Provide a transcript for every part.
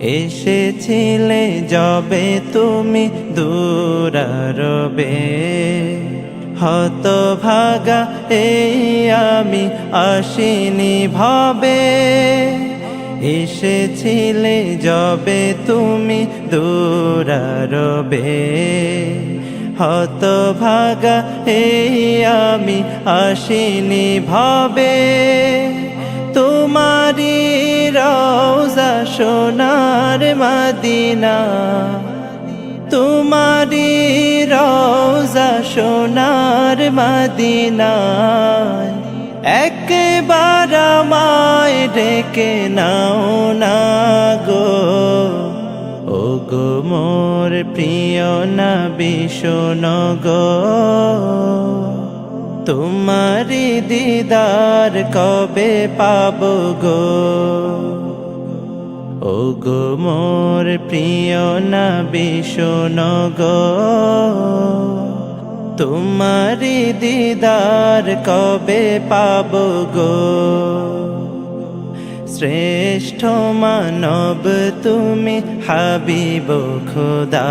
এসেছিলে যবে তুমি দূরারবে। হত ভাগা এই আমি আসিনি ভাবে। এসেছিলে যবে তুমি দূরারবে। হত ভাগা এই আমি আসিনি ভাবে। তোমারি রওজা সোনার মদিনা। তোমারি রওজা সোনার মদিনা। একবার আমায় ডেকে নাও না গো। ও গো মোর প্রিয় না ভীষণ গো। তোমারি দিদার কবে পাব গো? ও গো মোর প্রিয় না ভীষণ গো। তোমারি দিদার কবে পাব গো? শ্রেষ্ঠ মানব তুমি হাবিব খোদা।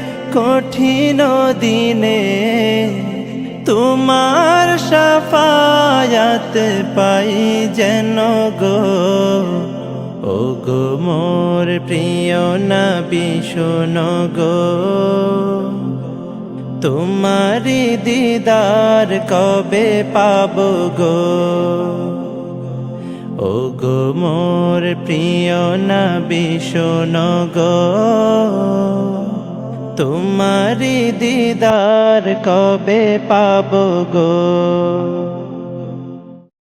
কঠিন দিনে তোমার সাফায়াত পাই যেন গো। ও গো মোর প্রিয় না ভীষণ গো। তোমারি দিদার কবে পাব গো? ও গো মোর প্রিয় না ভীষণ গো। دیدار کو بے پاب گو۔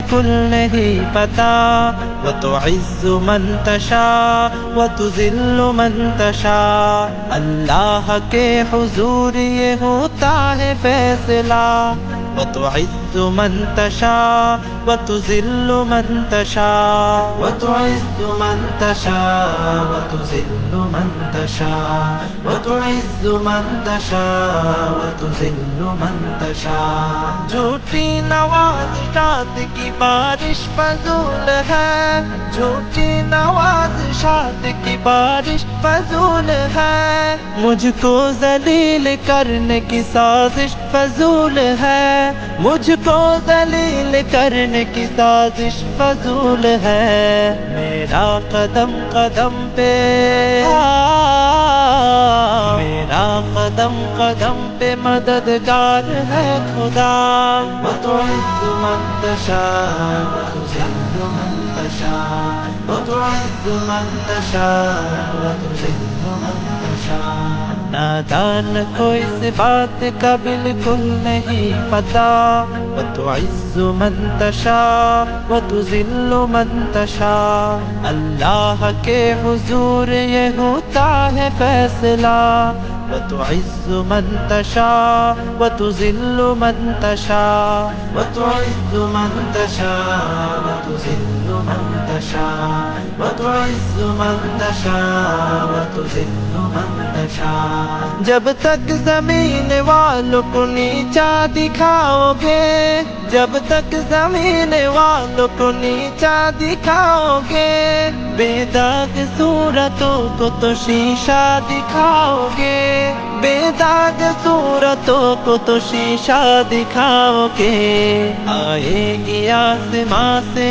کل نہیں پتا۔ وہ تو عز منتشا وہ تو ذل منتشا اللہ کے حضور یہ ہوتا ہے فیصلہ۔ وہ تو عز تعز من تشاء وتذل من تشاء وتعز من تشاء وتذل من تشاء وتعز من تشاء وتذل من تشاء جھوٹی نواز شاد کی بارش فضول ہے جھوٹی نواز شاد کی بارش فضول ہے مجھ کو ذلیل کرنے کی سازش فضول ہے مجھ کو دلیل کرنے کی سازش فضول ہے۔ میرا قدم قدم پہ۔ میرا قدم قدم پہ مددگار ہے خدا۔ وتعز من تشاء وتذل من تشاء من تشاء من تشاء نادان کو اس بات کا بالکل نہیں پتا وتعز من تشاء وتزل من تشاء اللہ کے حضور یہ ہوتا ہے فیصلہ وتعز من تشاء وتزل من تشاء وتعز من تشاء وتزل من تشاء وتعز من تشاء وتزل من تشاء جب تک زمین والوں کو نیچا دکھاؤ گے जब तक जमीन वालों को नीचा दिखाओगे बेदाग सूरतों को तो शीशा दिखाओगे बेदाग सूरतों को तो शीशा दिखाओगे आएगी आसमां से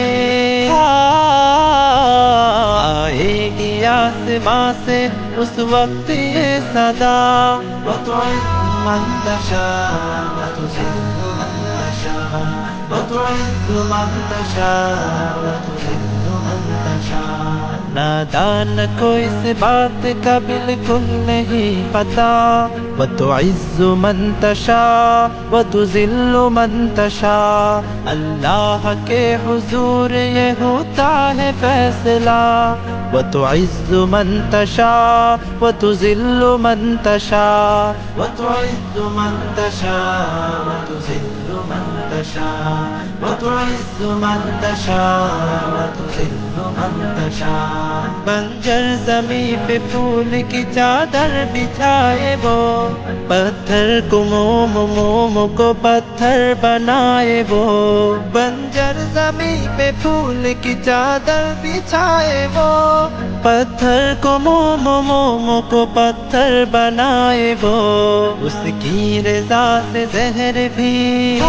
आएगी आसमां से उस वक्त ये सदा نادان کو اس بات کا بالکل نہیں پتا۔ وہ تو وتعز منتشا وہ تو من منتشا اللہ کے حضور یہ ہوتا ہے فیصلہ۔ وتعز من تشاء وتذل من تشاء. وتعز من تشاء وتذل من تشاء. وتعز من تشاء وتذل من تشاء. بنجر زمین پہ پھول کی چادر بچھائے وہ پتھر کو موم موم کو پتھر بنائے وہ. بنجر زمین پہ پھول کی چادر بچھائے وہ پتھر کو موم موم کو پتھر بنائے وہ۔ اس کی رضا سے زہر بھی۔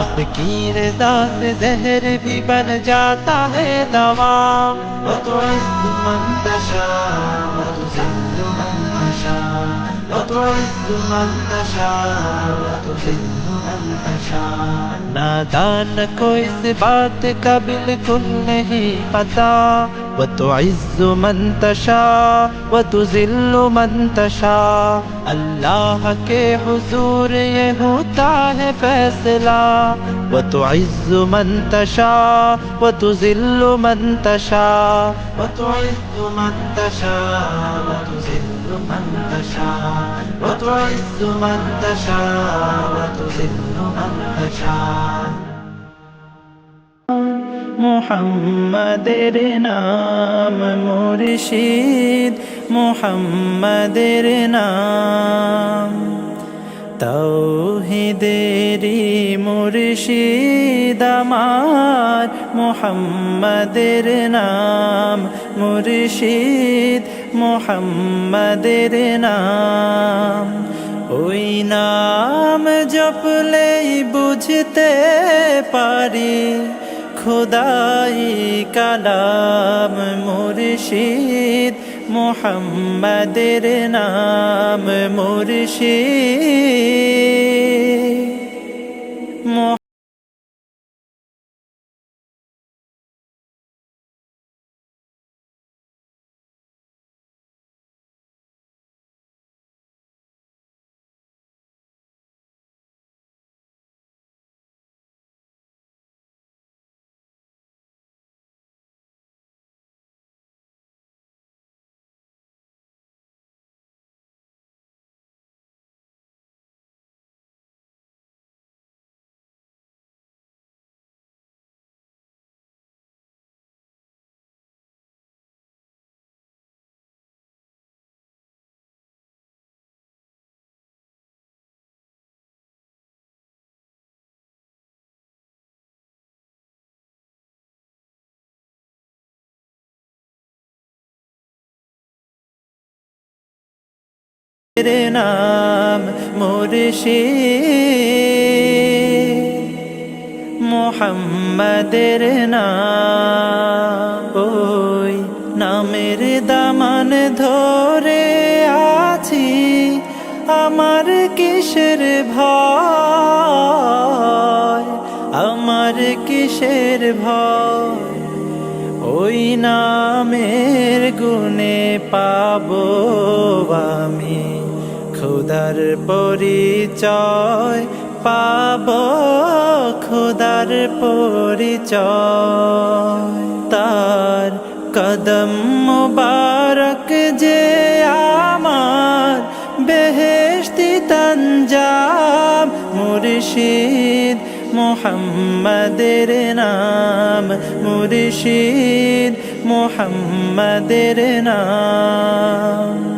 اس کی رضا سے زہر بھی بن جاتا ہے دوا۔ وتعز من تشاء وتذل من تشاء وتعز من تشاء وتذل نادان کو اس بات کا بالکل نہیں پتا۔ وہ تو عز منتشا وہ تو ذل منتشا اللہ کے حضور یہ ہوتا ہے فیصلہ۔ وہ تو عز منتشا وہ تو ذل منتشا وہ تو عز منتشا وہ تو ذل মোহাম্মদের নাম মুর্শিদ মোহাম্মদের নাম। তৌহিদেরি মুর্শিদ মোহাম্মদের নাম মুর্শিদ। মোহাম্মদের নাম। ওই নাম জপলেই বুঝতে পারি খোদাই কালাম মুর্শিদ মোহাম্মদের নাম মুর্শিদ। তেরে নাম মুর্শিদ। মোহাম্মদের নাম, ওই নামের দামান ধরে আছি। আমার কিসের ভয়? আমার কিসের ভয়? ওই নামের গুণে পাবো আমি। খোদার পরিচয় পাব, খোদার পরিচয়। তার কদম মুবারক যে আমার বেহেশতি তঞ্জাম মুর্শিদ মোহাম্মদের নাম, মুর্শিদ মোহাম্মদের নাম।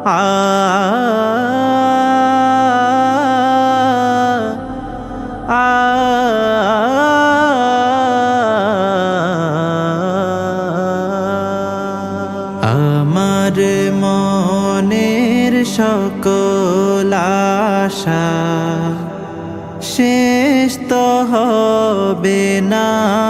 আমার মনের সকল আশা শেষ তো হবে না।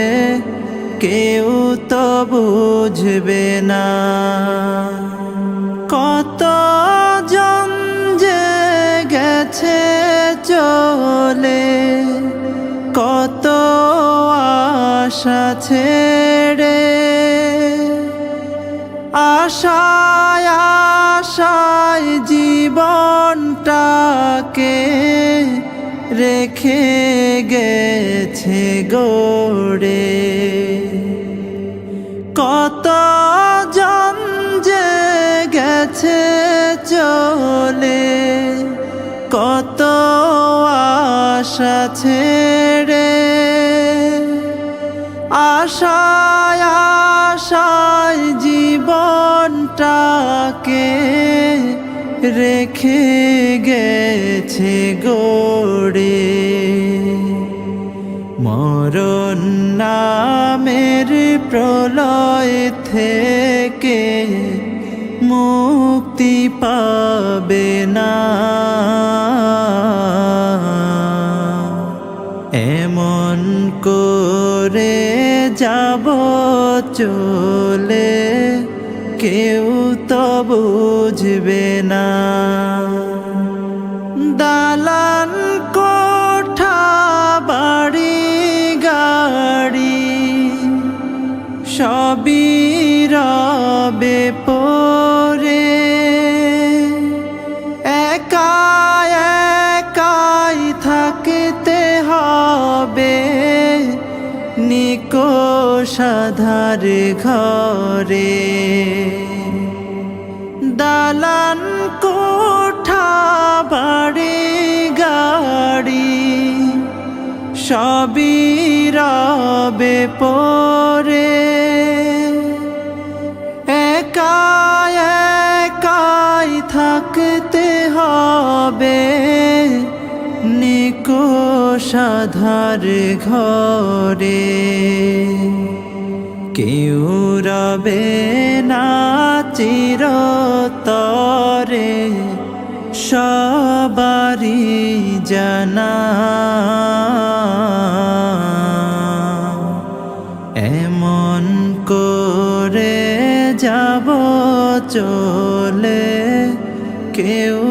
কেউ তো বুঝবে না। কত জন যে গেছে চলে, কত আশা ছেড়ে। আশায় আশায় জীবনটাকে রেখে গেছে গোড়ে। কত জন যে গেছে চলে, কত আশা ছেড়ে। আশায় আশায় জীবনটাকে রেখে গেছে গড়ে মরণ নামের প্রলয় থেকে মুক্তি পাবে না। এমন করে যাব চলে কেউ তো বুঝবে না। সবই রবে পরে। একা, একাই থাকতে হবে। নিকো সাধার ঘরে। দালান কোঠা, বাড়ি, গাড়ি, সবই রবে পরে। সাধার ঘরে। কেউ রবে না চির চিরতরে সবারি জানা। এমন করে যাব চলে কেউ